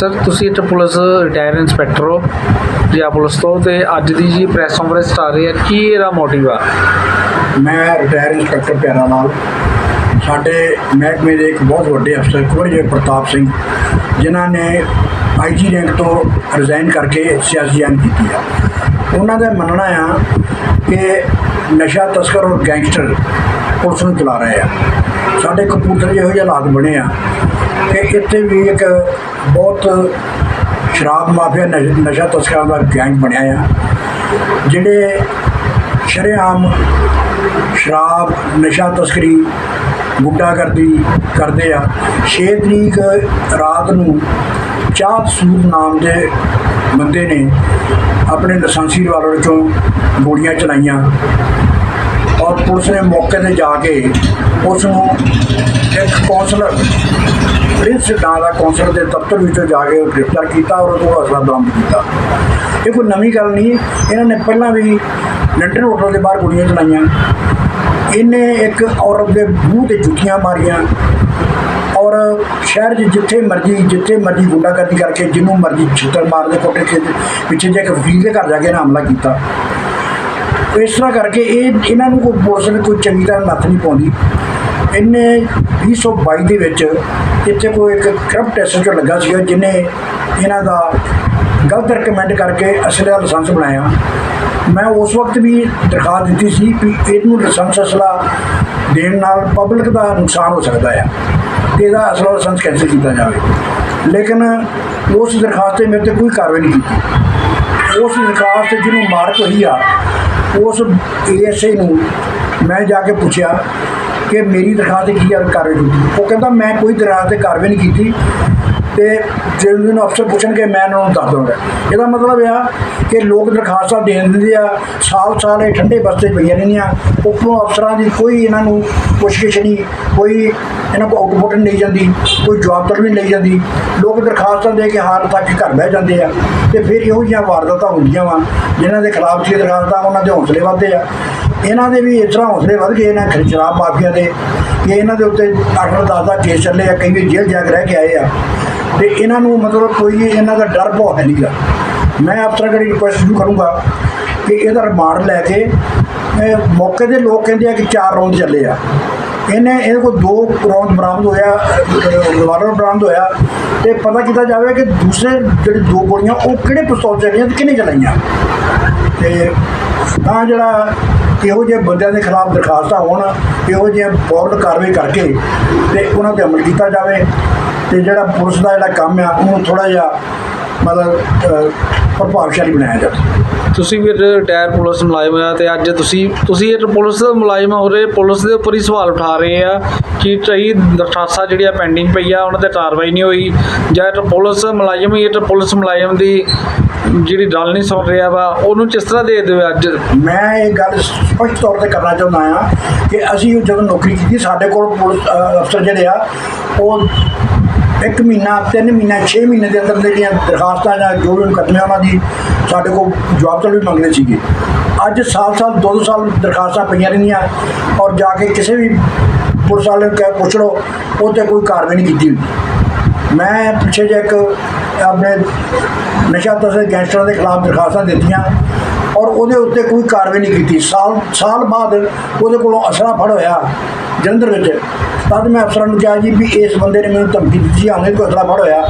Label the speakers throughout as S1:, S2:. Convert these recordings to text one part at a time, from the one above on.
S1: Sir, ਤੁਸੀਂ ਇੱਥੇ police retire inspector ਹੋ ਜਾਂ ਪੁਲਿਸ ਤੋਂ, ਤੇ ਅੱਜ ਦੀ ਜੀ ਪ੍ਰੈਸ ਕਾਨਫਰੰਸ ਆ ਰਹੀ ਹੈ, ਕੀ ਇਹਦਾ ਮੋਟਿਵ ਆ?
S2: ਮੈਂ ਰਿਟਾਇਰ ਇੰਸਪੈਕਟਰ ਪਿਆਰਾ ਲਾਲ। ਸਾਡੇ ਮਹਿਕਮੇ ਦੇ ਇੱਕ ਬਹੁਤ ਵੱਡੇ ਅਫਸਰ ਕੁਵਰਜੀਤ ਪ੍ਰਤਾਪ ਸਿੰਘ, ਜਿਨ੍ਹਾਂ ਨੇ ਆਈਜੀ ਰੈਂਕ ਤੋਂ ਰਿਜ਼ਾਈਨ ਕਰਕੇ ਸਿਆਸੀ ਜਾਨ ਕੀਤੀ ਆ। ਉਹਨਾਂ ਦਾ ਮੰਨਣਾ ਆ ਕਿ ਨਸ਼ਾ ਤਸਕਰ ਔਰ ਗੈਂਗਸਟਰ ਪੁਲਿਸ ਨੂੰ ਚਲਾ ਰਹੇ ਆ। ਸਾਡੇ ਕਪੂਰਥਲੇ ਜਿਹੋ ਜਿਹੇ ਹਾਲਾਤ ਬਣੇ ਆ ਕਿ ਇੱਥੇ ਵੀ ਇੱਕ ਬਹੁਤ ਸ਼ਰਾਬ ਮਾਫੀਆ ਨਸ਼- ਨਸ਼ਾ ਤਸਕਰਾਂ ਦਾ ਗੈਂਗ ਬਣਿਆ ਆ, ਜਿਹੜੇ ਸ਼ਰੇਆਮ ਸ਼ਰਾਬ, ਨਸ਼ਾ ਤਸਕਰੀ, ਗੁੰਡਾਗਰਦੀ ਕਰਦੇ ਆ। 6 ਤਰੀਕ ਰਾਤ ਨੂੰ ਚਾਹ ਸੂਦ ਨਾਮ ਦੇ ਬੰਦੇ ਨੇ ਆਪਣੇ ਲਾਇਸੈਂਸੀ ਰਿਵਾਲਵਰ ਚੋਂ ਗੋਲੀਆਂ ਚਲਾਈਆਂ ਔਰ ਪੁਲਿਸ ਨੇ ਮੌਕੇ ਤੇ ਜਾ ਕੇ ਉਸ ਨੂੰ, ਇੱਕ ਕੌਂਸਲਰ ਪ੍ਰਿੰਸ ਨਾਂ ਦਾ ਕੌਂਸਲਰ ਦੇ ਦਫ਼ਤਰ ਵਿੱਚੋਂ ਜਾ ਕੇ ਗ੍ਰਿਫਤਾਰ ਕੀਤਾ ਔਰ ਉਹਨੂੰ ਹੌਸਲਾ ਬਰਾਮਦ ਕੀਤਾ। ਇਹ ਕੋਈ ਨਵੀਂ ਗੱਲ ਨਹੀਂ, ਇਹਨਾਂ ਨੇ ਪਹਿਲਾਂ ਵੀ ਲੰਡਨ ਹੋਟਲ ਦੇ ਬਾਹਰ ਗੋਲੀਆਂ ਚਲਾਈਆਂ। ਇਹਨੇ ਇੱਕ ਔਰਤ ਦੇ ਮੂੰਹ ਤੇ ਜੁੱਤੀਆਂ ਮਾਰੀਆਂ ਔਰ ਸ਼ਹਿਰ 'ਚ ਜਿੱਥੇ ਮਰਜ਼ੀ ਜਿੱਥੇ ਮਰਜ਼ੀ ਗੁੰਡਾਗਰਦੀ ਕਰਕੇ ਜਿਹਨੂੰ ਮਰਜ਼ੀ ਛਿੱਤਰ ਮਾਰਦੇ ਕੋਟੇ ਖੇਤ ਪਿੱਛੇ ਜੇ ਇੱਕ ਵਕੀਲ ਦੇ ਘਰ ਜਾ ਕੇ ਇਹਨਾਂ ਹਮਲਾ ਕੀਤਾ। ਇਸ ਤਰ੍ਹਾਂ ਕਰਕੇ ਇਹ, ਇਹਨਾਂ ਨੂੰ ਕੋਈ ਪੁਲਿਸ ਨੇ ਕੋਈ ਚੰਗੀ ਤਰ੍ਹਾਂ ਨੱਥ ਨਹੀਂ ਪਾਉਂਦੀ। ਇਹਨੇ 2022 ਦੇ ਵਿੱਚ ਇੱਥੇ ਕੋਈ ਇੱਕ ਕਰਪਟ ਐਸਐਚਓ ਲੱਗਾ ਸੀਗਾ, ਜਿਹਨੇ ਇਹਨਾਂ ਦਾ ਗਲਤ ਰეკਮੈਂਡ ਕਰਕੇ ਅਸਲੇ ਲਾਇਸੈਂਸ ਬਣਾਇਆ। ਮੈਂ ਉਸ ਵਕਤ ਵੀ ਦਰਖਾਸਤ ਦਿੱਤੀ ਸੀ ਕਿ ਇਹਨੂੰ ਲਾਇਸੈਂਸ ਅਸਲਾ ਦੇਣ ਨਾਲ ਪਬਲਿਕ ਦਾ ਨੁਕਸਾਨ ਹੋ ਸਕਦਾ ਹੈ ਤੇ ਇਹਦਾ ਅਸਲਾ ਲਾਇਸੈਂਸ ਕੈਂਸਲ ਕੀਤਾ ਜਾਵੇ। ਲੇਕਿਨ ਉਸ ਦਰਖਾਸਤ ਤੇ ਮੇਰੇ ਤੇ ਕੋਈ ਕਾਰਵਾਈ ਨਹੀਂ ਕੀਤੀ। ਉਸ ਦਰਖਾਸਤ ਜਿਹਨੂੰ ਮਾਰਕ ਹੋਈ ਆ ਉਸ ਏਐਸਏ ਨੂੰ ਮੈਂ ਜਾ ਕੇ ਪੁੱਛਿਆ ਕਿ ਮੇਰੀ ਦਰਖਾਸਤ ਤੇ ਕੀ ਕਾਰਵਾਈ ਕੀਤੀ ਉਹ ਕਹਿੰਦਾ, ਮੈਂ ਕੋਈ ਦਰਖਾਸਤ ਤੇ ਕਾਰਵਾਈ ਨਹੀਂ ਕੀਤੀ। ਤੇ ਜੇ ਮੈਨੂੰ ਅਫਸਰ ਪੁੱਛਣਗੇ ਮੈਂ ਉਹਨਾਂ ਨੂੰ ਦੱਸ ਦਊਂਗਾ। ਇਹਦਾ ਮਤਲਬ ਆ ਕਿ ਲੋਕ ਦਰਖਾਸਤਾਂ ਦੇ ਦਿੰਦੇ ਆ ਸਾਲ ਸਾਲ ਇਹ ਠੰਡੇ ਬਸਤੇ ਪਈਆਂ ਰਹਿੰਦੀਆਂ, ਉੱਪਰੋਂ ਅਫਸਰਾਂ ਦੀ ਕੋਈ ਇਹਨਾਂ ਨੂੰ ਪੁੱਛਗਿੱਛ ਨਹੀਂ, ਕੋਈ ਇਹਨਾਂ ਕੋਲ ਆਊਟਪੁੱਟ ਨਹੀਂ ਲਈ ਜਾਂਦੀ, ਕੋਈ ਜਵਾਬ ਤੱਕ ਨਹੀਂ ਲਈ ਜਾਂਦੀ। ਲੋਕ ਦਰਖਾਸਤਾਂ ਦੇ ਕੇ ਹਾਰ ਤੱਕ ਘਰ ਬਹਿ ਜਾਂਦੇ ਆ ਤੇ ਫਿਰ ਇਹੋ ਜਿਹੀਆਂ ਵਾਰਦਾਤਾਂ ਹੁੰਦੀਆਂ ਵਾ, ਜਿਨ੍ਹਾਂ ਦੇ ਖਿਲਾਫ ਸੀ ਦਰਖਾਸਤਾਂ, ਉਹਨਾਂ ਦੇ ਹੌਸਲੇ ਵੱਧਦੇ ਆ। ਇਹਨਾਂ ਦੇ ਵੀ ਇਸ ਤਰ੍ਹਾਂ ਹੌਸਲੇ ਵੱਧ ਗਏ ਇਹਨਾਂ ਖਰ- ਸ਼ਰਾਬ ਮਾਫੀਆ ਦੇ, ਕਿ ਇਹਨਾਂ ਦੇ ਉੱਤੇ 8 ਦਸ ਦਾ ਕੇਸ ਚੱਲੇ ਆ, ਕਈ ਵੀ ਜੇਲ੍ਹ ਜਾ ਕੇ ਰਹਿ ਕੇ ਆਏ ਆ। ਤੇ ਇਹਨਾਂ ਨੂੰ ਮਤਲਬ ਕੋਈ ਇਹਨਾਂ ਦਾ ਡਰ ਬਹੁਤ ਹੈ ਨਹੀਂਗਾ ਮੈਂ ਅਫਸਰ ਕੋਲ ਰਿਕੁਐਸਟ ਨੂੰ ਕਰੂੰਗਾ ਕਿ ਇਹਦਾ ਰਿਮਾਂਡ ਲੈ ਕੇ ਮੌਕੇ ਦੇ ਲੋਕ ਕਹਿੰਦੇ ਆ ਕਿ ਚਾਰ ਰੌਂਦ ਚੱਲੇ ਆ। ਇਹਨੇ, ਇਹਦੇ ਕੋਲ ਦੋ ਰੌਂਦ ਬਰਾਮਦ ਹੋਇਆ ਰਿਵਾਲਵਰ ਬਰਾਮਦ ਹੋਇਆ ਤੇ ਪਤਾ ਕੀਤਾ ਜਾਵੇ ਕਿ ਦੂਸਰੇ ਜਿਹੜੇ ਦੋ ਗੋਲੀਆਂ, ਉਹ ਕਿਹੜੇ ਪਿਸਤੌਲ ਚੱਲੀਆਂ ਤੇ ਕਿਹਨੇ ਚਲਾਈਆਂ। ਤੇ ਤਾਂ ਜਿਹੜਾ ਇਹੋ ਜਿਹੇ ਬੰਦਿਆਂ ਦੇ ਖਿਲਾਫ ਦਰਖਾਸਤਾਂ ਹੋਣ, ਇਹੋ ਜਿਹੇ ਫੌਰਨ ਕਾਰਵਾਈ ਕਰਕੇ ਤੇ ਉਹਨਾਂ ਤੇ ਅਮਲ ਕੀਤਾ ਜਾਵੇ। ਤੇ ਜਿਹੜਾ ਪੁਲਿਸ ਦਾ ਜਿਹੜਾ ਕੰਮ ਆ ਉਹਨੂੰ ਥੋੜਾ ਜਿਹਾ ਮਤਲਬ ਪ੍ਰਭਾਵਸ਼ਾਲੀ ਬਣਾਇਆ ਜਾਵੇ।
S1: ਤੁਸੀਂ ਵੀ ਰਿਟਾਇਰ ਪੁਲਿਸ ਮੁਲਾਜ਼ਮ ਆ ਤੇ ਅੱਜ ਤੁਸੀਂ ਤੁਸੀਂ ਇਹ ਪੁਲਿਸ ਦੇ ਮੁਲਾਜ਼ਮ ਹੋ ਰਹੇ ਪੁਲਿਸ ਦੇ ਉੱਪਰ ਹੀ ਸਵਾਲ ਉਠਾ ਰਹੇ ਆ ਕਿ ਕਈ ਦਰਖਾਸਤਾਂ ਜਿਹੜੀਆਂ ਪੈਂਡਿੰਗ ਪਈਆਂ ਉਹਨਾਂ ਤੇ ਕਾਰਵਾਈ ਨਹੀਂ ਹੋਈ। ਜਾਂ ਇਹ ਪੁਲਿਸ ਮੁਲਾਜ਼ਮ ਹੀ ਇਹ ਪੁਲਿਸ ਮੁਲਾਜ਼ਮ ਦੀ ਜਿਹੜੀ ਗੱਲ ਨਹੀਂ ਸੁਣ ਰਿਹਾ ਵਾ ਉਹਨੂੰ ਕਿਸ ਤਰ੍ਹਾਂ ਦੇ ਦਿਓ ਅੱਜ?
S2: ਮੈਂ ਇਹ ਗੱਲ ਸਪਸ਼ਟ ਤੌਰ ਤੇ ਕਰਨਾ ਚਾਹੁੰਦਾ ਆ ਕਿ ਅਸੀਂ ਜਦੋਂ ਨੌਕਰੀ ਕੀਤੀ ਸਾਡੇ ਕੋਲ ਪੁਲਿਸ ਅਫਸਰ ਜਿਹੜੇ ਆ ਉਹ ਇੱਕ ਮਹੀਨਾ, ਤਿੰਨ ਮਹੀਨਾ 6 ਮਹੀਨੇ ਦੇ ਅੰਦਰ ਜਿਹੜੀਆਂ ਦਰਖਾਸਤਾਂ ਜਾਂ ਜੋ ਵੀ ਮੁਕੱਦਮੇ ਉਹਨਾਂ ਦੀ ਸਾਡੇ ਕੋਲ ਜਵਾਬ ਤੋਂ ਵੀ ਮੰਗਦੇ ਸੀਗੇ। ਅੱਜ ਸਾਲ ਸਾਲ, ਦੋ ਦੋ ਸਾਲ ਦਰਖਾਸਤਾਂ ਪਈਆਂ ਰਹਿੰਦੀਆਂ ਔਰ ਜਾ ਕੇ ਕਿਸੇ ਵੀ ਪੁਲਿਸ ਵਾਲੇ ਨੂੰ ਕਹਿ ਪੁੱਛ ਲਓ, ਉਹ ਤੇ ਕੋਈ ਕਾਰਵਾਈ ਨਹੀਂ ਕੀਤੀ ਹੁੰਦੀ। ਮੈਂ ਪਿੱਛੇ ਜੇ ਇੱਕ ਆਪਣੇ ਨਸ਼ਾ ਤਸਕਰ ਗੈਂਗਸਟਰਾਂ ਦੇ ਖਿਲਾਫ ਦਰਖਾਸਤਾਂ ਦਿੱਤੀਆਂ। ਔਰ ਉਹਦੇ ਉੱਤੇ ਕੋਈ ਕਾਰਵਾਈ ਨਹੀਂ ਕੀਤੀ। ਸਾਲ ਸਾਲ ਬਾਅਦ ਉਹਦੇ ਕੋਲੋਂ ਅਸਲਾ ਫੜ ਹੋਇਆ ਜਲੰਧਰ ਵਿੱਚ। ਤਦ ਮੈਂ ਅਫਸਰਾਂ ਨੂੰ ਕਿਹਾ ਜੀ ਵੀ ਇਸ ਬੰਦੇ ਨੇ ਮੈਨੂੰ ਧਮਕੀ ਦਿੱਤੀ ਸੀ ਆਉਣੇ ਕੋਈ ਅਸਲਾ ਫੜ ਹੋਇਆ।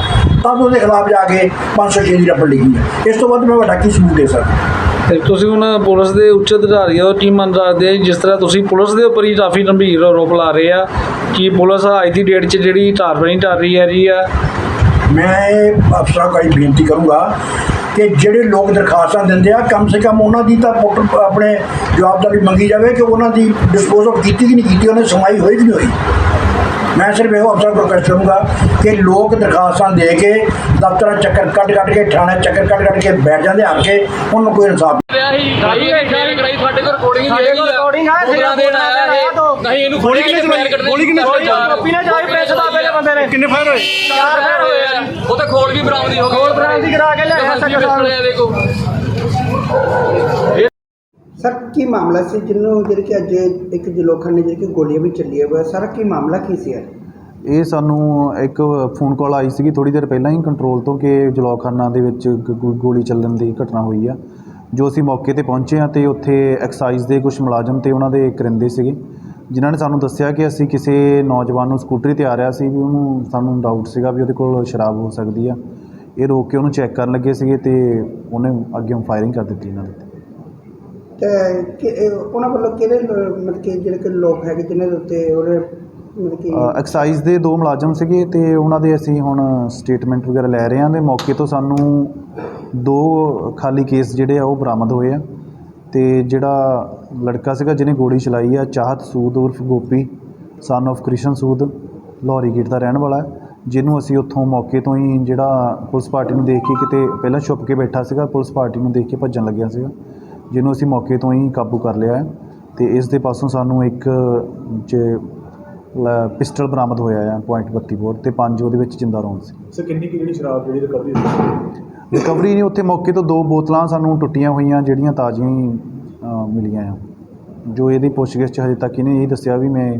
S2: ਤਦ ਉਹਦੇ ਖਿਲਾਫ ਜਾ ਕੇ 506 ਦੀ ਰੱਪੜ ਲਿਖੀ ਇਸ ਤੋਂ ਬਾਅਦ ਮੈਂ ਵੱਡਾ ਕੀ ਸਬੂਤ ਦੇ ਸਕਦਾ?
S1: ਤੇ ਤੁਸੀਂ ਹੁਣ ਪੁਲਿਸ ਦੇ ਉੱਚ ਅਧਿਕਾਰੀਆਂ ਤੋਂ ਕੀ ਮੰਨ ਰੱਖਦੇ ਜਿਸ ਤਰ੍ਹਾਂ ਤੁਸੀਂ ਪੁਲਿਸ ਦੇ ਉੱਪਰ ਹੀ ਕਾਫੀ ਗੰਭੀਰ ਆਰੋਪ ਲਾ ਰਹੇ ਆ ਕਿ ਪੁਲਿਸ ਅੱਜ ਦੀ ਡੇਟ 'ਚ ਜਿਹੜੀ ਕਾਰਵਾਈ ਕਰ ਰਹੀ ਹੈ ਜੀ ਆ।
S2: ਮੈਂ ਅਫਸਰਾਂ ਇਹ ਬੇਨਤੀ ਕਰੂੰਗਾ ਕਿ ਜਿਹੜੇ ਲੋਕ ਦਰਖਾਸਤਾਂ ਦਿੰਦੇ ਆ, ਕਮ ਸੇ ਕਮ ਉਹਨਾਂ ਦੀ ਤਾਂ ਪੁੱਟ- ਆਪਣੇ ਜਵਾਬਦਾਰੀ ਮੰਗੀ ਜਾਵੇ ਕਿ ਉਹਨਾਂ ਦੀ ਡਿਸਪੋਜ਼ ਆਫ ਕੀਤੀ ਕਿ ਨਹੀਂ ਕੀਤੀ, ਉਹਨੇ ਸਮਾਈ ਹੋਈ ਕਿ ਨਹੀਂ ਹੋਈ। ਮੈਂ ਸਿਰਫ ਇਹੋ ਅਫਸਰਾਂ ਕੋਲ ਰਿਕਵੈਸਟ ਕਰੂੰਗਾ ਕਿ ਲੋਕ ਦਰਖਾਸਤਾਂ ਦੇ ਕੇ ਦਫ਼ਤਰਾਂ ਚੱਕਰ ਕੱਢ ਕੱਢ ਕੇ ਥਾਣੇ ਚੱਕਰ ਕੱਢ ਕੱਢ ਕੇ ਬੈਠ ਜਾਂਦੇ ਆ ਕੇ ਉਹਨਾਂ ਕੋਈ ਇਨਸਾਫ
S3: ਸਾਡੇ ਕੋਲ ਰਿਕਾਰਡਿੰਗ
S4: ਸਾਡੇ ਕੋਲ recording ਆ,
S3: ਸਿਰ ਦੇਣ ਆਇਆ ਇਹ। ਨਹੀਂ ਇਹਨੂੰ
S4: ਗੋਲੀ ਕਿੰਨੇ ਚਲਾਈ? ਗੋਲੀ ਕਿੰਨੇ ਚਲਾਈ? ਪੱਪੀ ਨੇ ਪ੍ਰੈਸ ਦਾਬੇ ਦੇ ਬੰਦੇ ਨੇ।
S3: ਕਿੰਨੇ ਫਾਇਰ ਹੋਏ
S4: ਚਾਰ ਫਾਇਰ ਹੋਏ ਆ।
S3: ਉਹ ਤਾਂ ਖੋਲ ਵੀ ਬਰਾਮਦੀ ਹੋ ਗਈ
S4: ਖੋਲ ਬਰਾਮਦੀ ਕਰਾ ਕੇ ਲਿਆਇਆ
S3: ਸੱਚੀ
S4: ਸਾਹਿਬ।
S3: ਦੇਖੋ
S5: ਸਰ, ਕੀ ਮਾਮਲਾ ਸੀ ਜਿਹਨੂੰ ਜਿਹੜੀ ਕਿ ਅੱਜ ਇੱਕ ਜਲੋਖਾਂ ਨੇ ਜਿਹੜੀ ਕਿ ਗੋਲੀਆਂ ਵੀ ਚੱਲੀਆਂ ਹੋਇਆ ਸਰ ਕੀ ਮਾਮਲਾ ਕੀ ਸੀ ਯਾਰ
S6: ਇਹ ਸਾਨੂੰ ਇੱਕ ਫੋਨ ਕਾਲ ਆਈ ਸੀਗੀ ਥੋੜੀ ਦੇਰ ਪਹਿਲਾਂ ਹੀ ਕੰਟਰੋਲ ਤੋਂ ਕਿ ਜਲੌਖਾਨਾ ਦੇ ਵਿੱਚ ਗ- ਗੋ- ਗੋਲੀ ਚੱਲਣ ਦੀ ਘਟਨਾ ਹੋਈ ਆ। ਜੋ ਅਸੀਂ ਮੌਕੇ ਤੇ ਪਹੁੰਚੇ ਆ ਤੇ ਉੱਥੇ ਐਕਸਾਈਜ਼ ਦੇ ਕੁਝ ਮੁਲਾਜ਼ਮ ਤੇ ਉਹਨਾਂ ਦੇ ਕਰਿੰਦੇ ਸੀਗੇ, ਜਿਨ੍ਹਾਂ ਨੇ ਸਾਨੂੰ ਦੱਸਿਆ ਕਿ ਅਸੀਂ ਕਿਸੇ ਨੌਜਵਾਨ ਨੂੰ ਸਕੂਟਰੀ ਤੇ ਆ ਰਿਹਾ ਸੀ ਵੀ ਉਹਨੂੰ ਸਾਨੂੰ ਡਾਊਟ ਸੀਗਾ ਵੀ ਉਹਦੇ ਕੋਲ ਸ਼ਰਾਬ ਹੋ ਸਕਦੀ ਆ। ਇਹ ਰੋਕ ਕੇ ਉਹਨੂੰ ਚੈੱਕ ਕਰਨ ਲੱਗੇ ਸੀਗੇ ਤੇ ਉਹਨੇ ਅੱਗੇ ਫਾਇਰਿੰਗ ਕਰ ਦਿੱਤੀ ਇਹਨਾਂ ਦੇ ਉੱਤੇ।
S5: ਕਿ ਉਹਨਾਂ ਵੱਲੋਂ ਕਿਹੜੇ ਮਤਲਬ ਕਿ ਜਿਹੜੇ ਕਿ ਲੋਕ ਹੈਗੇ ਜਿਨ੍ਹਾਂ ਦੇ ਉੱਤੇ ਉਹਦੇ ਮਤਲਬ ਕਿ
S6: ਐਕਸਾਈਜ਼ ਦੇ ਦੋ ਮੁਲਾਜ਼ਮ ਸੀਗੇ ਤੇ ਉਹਨਾਂ ਦੇ ਅਸੀਂ ਹੁਣ ਸਟੇਟਮੈਂਟ ਵਗੈਰਾ ਲੈ ਰਹੇ ਹਾਂ ਤੇ ਮੌਕੇ ਤੋਂ ਸਾਨੂੰ ਦੋ ਖਾਲੀ ਕੇਸ ਜਿਹੜੇ ਆ ਉਹ ਬਰਾਮਦ ਹੋਏ ਆ ਤੇ ਜਿਹੜਾ ਲੜਕਾ ਸੀਗਾ ਜਿਹਨੇ ਗੋਲੀ ਚਲਾਈ ਆ ਚਾਹਤ ਸੂਦ ਉਰਫ Gopi son of Krishan Sood Lahori gate ਦਾ ਰਹਿਣ ਵਾਲਾ ਹੈ, ਜਿਹਨੂੰ ਅਸੀਂ ਉੱਥੋਂ ਮੌਕੇ ਤੋਂ ਹੀ ਜਿਹੜਾ ਪੁਲਿਸ ਪਾਰਟੀ ਨੂੰ ਦੇਖ ਕੇ ਕਿਤੇ ਪਹਿਲਾਂ ਛੁਪ ਕੇ ਬੈਠਾ ਸੀਗਾ ਪੁਲਿਸ ਪਾਰਟੀ ਨੂੰ ਦੇਖ ਕੇ ਭੱਜਣ ਲੱਗਿਆ ਸੀਗਾ। ਜਿਹਨੂੰ ਅਸੀਂ ਮੌਕੇ ਤੋਂ ਹੀ ਕਾਬੂ ਕਰ ਲਿਆ ਹੈ ਤੇ ਇਸ ਦੇ ਪਾਸੋਂ ਸਾਨੂੰ ਇੱਕ ਜ ਪਿਸਟਲ ਬਰਾਮਦ ਹੋਇਆ ਆ .32 ਬੋਰ ਤੇ ਪੰਜ ਉਹਦੇ ਵਿੱਚ ਜਿੰਦਾ ਰੌਂਦ ਸੀ।
S7: ਸਰ ਕਿੰਨੀ ਕਿ ਜਿਹੜੀ ਸ਼ਰਾਬ ਜਿਹੜੀ ਰਿਕਵਰੀ ਹੋਈ
S6: ਰਿਕਵਰੀ ਨੇ ਉੱਥੇ ਮੌਕੇ ਤੋਂ ਦੋ ਬੋਤਲਾਂ ਸਾਨੂੰ ਟੁੱਟੀਆਂ ਹੋਈਆਂ ਜਿਹੜੀਆਂ ਤਾਜ਼ੀਆਂ ਹੀ ਅ, ਮਿਲੀਆਂ ਆ। ਜੋ ਇਹਦੀ ਪੁੱਛਗਿੱਛ 'ਚ ਹਜੇ ਤੱਕ ਇਹਨੇ ਇਹ ਦੱਸਿਆ ਵੀ ਮੈਂ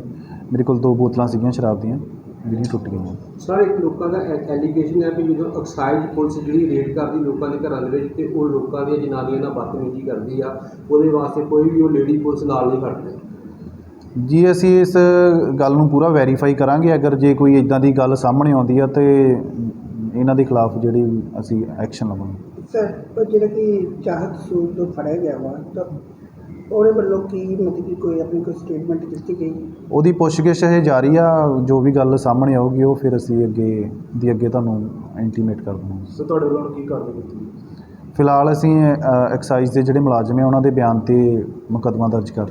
S6: ਮੇਰੇ ਕੋਲ ਦੋ ਬੋਤਲਾਂ ਸੀਗੀਆਂ ਸ਼ਰਾਬ ਦੀਆਂ। ਜਿਹੜੀਆਂ ਟੁੱਟ ਗਈਆਂ।
S8: ਸਰ ਇੱਕ ਲੋਕਾਂ ਦਾ ਐਲੀਗੇਸ਼ਨ ਹੈ ਵੀ ਜਦੋਂ ਐਕਸਾਈਜ਼ ਪੁਲਿਸ ਜਿਹੜੀ ਰੇਡ ਕਰਦੀ ਲੋਕਾਂ ਦੇ ਘਰਾਂ ਦੇ ਵਿੱਚ ਤੇ ਉਹ ਲੋਕਾਂ ਦੀਆਂ ਜਨਾਨੀਆਂ ਨਾਲ ਬਦਤਮੀਜ਼ੀ ਕਰਦੀ ਆ ਉਹਦੇ ਵਾਸਤੇ ਕੋਈ ਵੀ ਉਹ ਲੇਡੀ ਪੁਲਿਸ ਨਾਲ ਨਹੀਂ ਖੜਦੀ
S6: ਜੀ ਅਸੀਂ ਇਸ ਗੱਲ ਨੂੰ ਪੂਰਾ ਵੈਰੀਫਾਈ ਕਰਾਂਗੇ। ਅਗਰ ਜੇ ਕੋਈ ਇਦਾਂ ਦੀ ਗੱਲ ਸਾਹਮਣੇ ਆਉਂਦੀ ਆ ਤੇ ਇਹਨਾਂ ਦੇ ਖਿਲਾਫ ਜਿਹੜੀ ਅਸੀਂ ਐਕਸ਼ਨ ਲਵਾਂਗੇ।
S5: ਸਰ ਜਿਹੜਾ ਕਿ ਚਾਹਤ ਸੂਦ ਤੋਂ ਫੜਿਆ ਗਿਆ ਵਾ ਤਾਂ ਉਹਦੇ ਵੱਲੋਂ ਕੀ ਮਤਲਬ ਕਿ ਕੋਈ ਆਪਣੀ ਕੋਈ ਸਟੇਟਮੈਂਟ ਦਿੱਤੀ ਗਈ
S6: ਉਹਦੀ ਪੁੱਛਗਿੱਛ ਇਹ ਜਾਰੀ ਆ ਜੋ ਵੀ ਗੱਲ ਸਾਹਮਣੇ ਆਊਗੀ ਉਹ ਫਿਰ ਅਸੀਂ ਅੱਗੇ ਦੀ ਅੱਗੇ ਤੁਹਾਨੂੰ ਇੰਟੀਮੇਟ ਕਰ ਦਵਾਂਗੇ
S7: ਸਰ ਤੁਹਾਡੇ ਵੱਲੋਂ ਕੀ ਕਾਰਵਾਈ ਕੀਤੀ?
S6: ਫਿਲਹਾਲ ਅਸੀਂ ਐਕਸਾਈਜ਼ ਦੇ ਜਿਹੜੇ ਮੁਲਾਜ਼ਮ ਆ ਉਹਨਾਂ ਦੇ ਬਿਆਨ ਤੇ ਮੁਕੱਦਮਾ ਦਰਜ ਕਰ